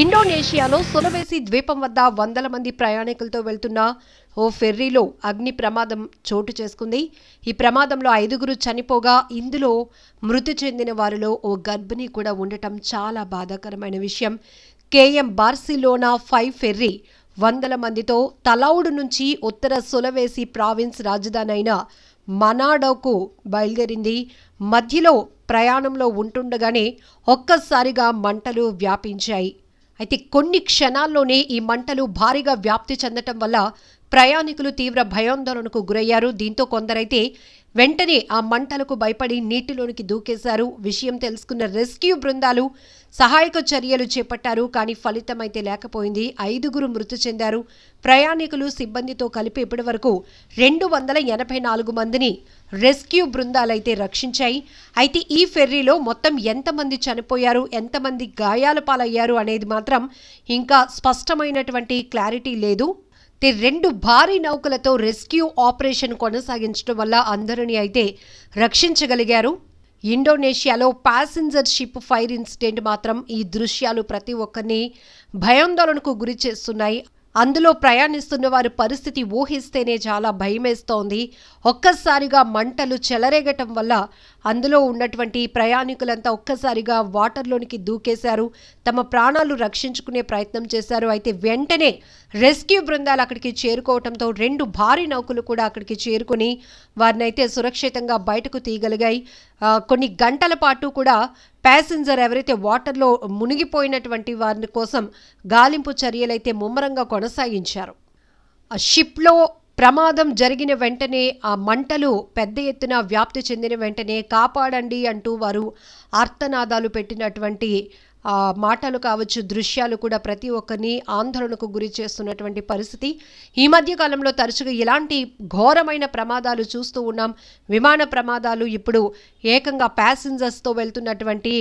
ఇండోనేషియాలో సులవేసి ద్వీపం వద్ద వందల మంది ప్రయాణికులతో వెళ్తున్న ఓ ఫెర్రీలో అగ్ని ప్రమాదం చోటు చేసుకుంది. ఈ ప్రమాదంలో ఐదుగురు చనిపోగా ఇందులో మృతి చెందిన వారిలో ఓ గర్భిణి కూడా ఉండటం చాలా బాధాకరమైన విషయం. కేఎం బార్సిలోనా ఫైవ్ ఫెర్రీ వందల మందితో తలౌడు నుంచి ఉత్తర సులవేసి ప్రావిన్స్ రాజధాని అయిన మనాడోకు బయలుదేరింది. మధ్యలో ప్రయాణంలో ఉంటుండగానే ఒక్కసారిగా మంటలు వ్యాపించాయి. అయితే కొన్ని క్షణాల్లోనే ఈ మంటలు భారీగా వ్యాప్తి చెందటం వల్ల ప్రయాణికులు తీవ్ర భయాందోళనకు గురయ్యారు. దీంతో కొందరైతే వెంటనే ఆ మంటలకు భయపడి నీటిలోనికి దూకేశారు. విషయం తెలుసుకున్న రెస్క్యూ బృందాలు సహాయక చర్యలు చేపట్టారు కానీ ఫలితమైతే లేకపోయింది. ఐదుగురు మృతి చెందారు. ప్రయాణికులు సిబ్బందితో కలిపి ఇప్పటివరకు రెండు వందల ఎనభై నాలుగు మందిని రెస్క్యూ బృందాలైతే రక్షించాయి. అయితే ఈ ఫెర్రీలో మొత్తం ఎంతమంది చనిపోయారు ఎంతమంది గాయాల పాలయ్యారు అనేది మాత్రం ఇంకా స్పష్టమైనటువంటి క్లారిటీ లేదు. రెండు భారీ నౌకలతో రెస్క్యూ ఆపరేషన్ కొనసాగించడం వల్ల అందరినీ అయితే రక్షించగలిగారు. ఇండోనేషియాలో ప్యాసింజర్ షిప్ ఫైర్ ఇన్సిడెంట్ మాత్రం ఈ దృశ్యాలు ప్రతి ఒక్కరిని భయాందోళనకు గురి చేస్తున్నాయి. అందులో ప్రయాణిస్తున్న వారి పరిస్థితి ఊహిస్తేనే చాలా భయమేస్తోంది. ఒక్కసారిగా మంటలు చెలరేగటం వల్ల అందులో ఉన్నటువంటి ప్రయాణికులంతా ఒక్కసారిగా వాటర్లోనికి దూకేశారు. తమ ప్రాణాలు రక్షించుకునే ప్రయత్నం చేశారు. అయితే వెంటనే రెస్క్యూ బృందాలు అక్కడికి చేరుకోవడంతో రెండు భారీ నౌకలు కూడా అక్కడికి చేరుకుని వారిని అయితే సురక్షితంగా బయటకు తీయగలిగాయి. కొన్ని గంటల పాటు కూడా ప్యాసింజర్ ఎవరైతే వాటర్లో మునిగిపోయినటువంటి వారి కోసం గాలింపు చర్యలైతే ముమ్మరంగా కొనసాగించారు. ఆ షిప్లో ప్రమాదం జరిగిన వెంటనే ఆ మంటలు పెద్ద ఎత్తున వ్యాప్తి చెందిన వెంటనే కాపాడండి అంటూ వారు ఆర్తనాదాలు పెట్టినటువంటి మాటలు కావచ్చు దృశ్యాలు కూడా ప్రతి ఒక్కరిని ఆందోళనకు గురి చేస్తున్నటువంటి పరిస్థితి. ఈ మధ్య కాలంలో తరచుగా ఇలాంటి ఘోరమైన ప్రమాదాలు చూస్తూ ఉన్నాం. విమాన ప్రమాదాలు ఇప్పుడు ఏకంగా ప్యాసింజర్స్తో వెళ్తున్నటువంటి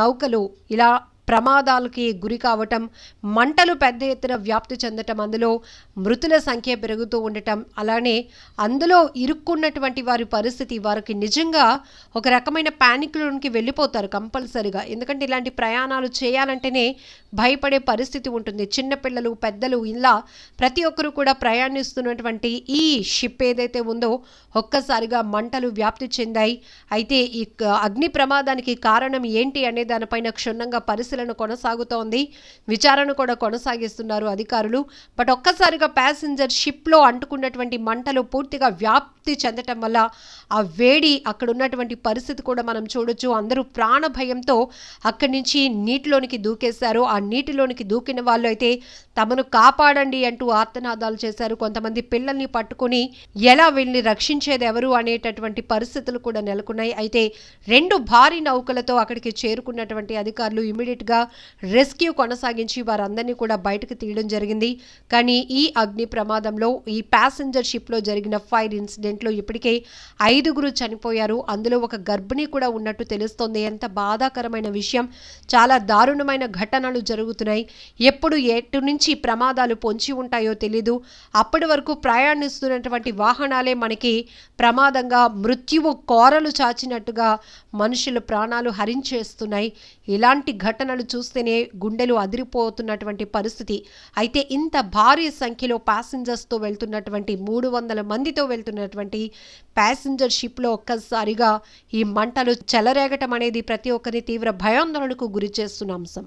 నౌకలు ఇలా ప్రమాదాలకి గురి కావటం మంటలు పెద్ద ఎత్తున వ్యాప్తి చెందటం అందులో మృతుల సంఖ్య పెరుగుతూ ఉండటం అలానే అందులో ఇరుక్కున్నటువంటి వారి పరిస్థితి వారికి నిజంగా ఒక రకమైన ప్యానిక్లోనికి వెళ్ళిపోతారు కంపల్సరిగా. ఎందుకంటే ఇలాంటి ప్రయాణాలు చేయాలంటేనే భయపడే పరిస్థితి ఉంటుంది. చిన్నపిల్లలు పెద్దలు ఇలా ప్రతి ఒక్కరూ కూడా ప్రయాణిస్తున్నటువంటి ఈ షిప్ ఏదైతే ఉందో ఒక్కసారిగా మంటలు వ్యాప్తి చెందాయి. అయితే ఈ క- అగ్ని ప్రమాదానికి కారణం ఏంటి అనే దానిపైన క్షుణ్ణంగా పరిస్థితి పరిశీలన కొనసాగుతోంది. విచారణ కూడా కొనసాగిస్తున్నారు అధికారులు. బట్ ఒక్కసారిగా ప్యాసింజర్ షిప్లో అంటుకున్నటువంటి మంటలు పూర్తిగా వ్యాప్తి చెందటం వల్ల ఆ వేడి అక్కడ ఉన్నటువంటి పరిస్థితి కూడా మనం చూడొచ్చు. అందరూ ప్రాణ భయంతో అక్కడి నుంచి నీటిలోనికి దూకేశారు. ఆ నీటిలోనికి దూకిన వాళ్ళు అయితే తమను కాపాడండి అంటూ ఆర్తనాదాలు చేశారు. కొంతమంది పిల్లల్ని పట్టుకుని ఎలా వీళ్ళని రక్షించేది ఎవరు అనేటటువంటి పరిస్థితులు కూడా నెలకొన్నాయి. అయితే రెండు భారీ నౌకలతో అక్కడికి చేరుకున్నటువంటి అధికారులు ఇమీడియట్ గా రెస్క్యూ కొనసాగించి వారందరినీ కూడా బయటకు తీయడం జరిగింది. కానీ ఈ అగ్ని ప్రమాదంలో ఈ ప్యాసింజర్ షిప్లో జరిగిన ఫైర్ ఇన్సిడెంట్లో ఇప్పటికే ఐదుగురు చనిపోయారు. అందులో ఒక గర్భిణి కూడా ఉన్నట్టు తెలుస్తోంది. ఎంత బాధాకరమైన విషయం. చాలా దారుణమైన ఘటనలు జరుగుతున్నాయి. ఎప్పుడు ఎటు నుంచి ప్రమాదాలు పొంచి ఉంటాయో తెలీదు. అప్పటి వరకు ప్రయాణిస్తున్నటువంటి వాహనాలే మనకి ప్రమాదంగా మృత్యువు కోరలు చాచినట్టుగా మనుషుల ప్రాణాలు హరించేస్తున్నాయి. ఇలాంటి ఘటన ఘటనలు చూస్తేనే గుండెలు అదిరిపోతున్నటువంటి పరిస్థితి. అయితే ఇంత భారీ సంఖ్యలో ప్యాసింజర్స్తో వెళ్తున్నటువంటి మూడు వందల మందితో వెళ్తున్నటువంటి ప్యాసింజర్ షిప్లో ఒక్కసారిగా ఈ మంటలు చెలరేగటం అనేది ప్రతి ఒక్కరిని తీవ్ర భయాందోళనకు గురి చేస్తున్న అంశం.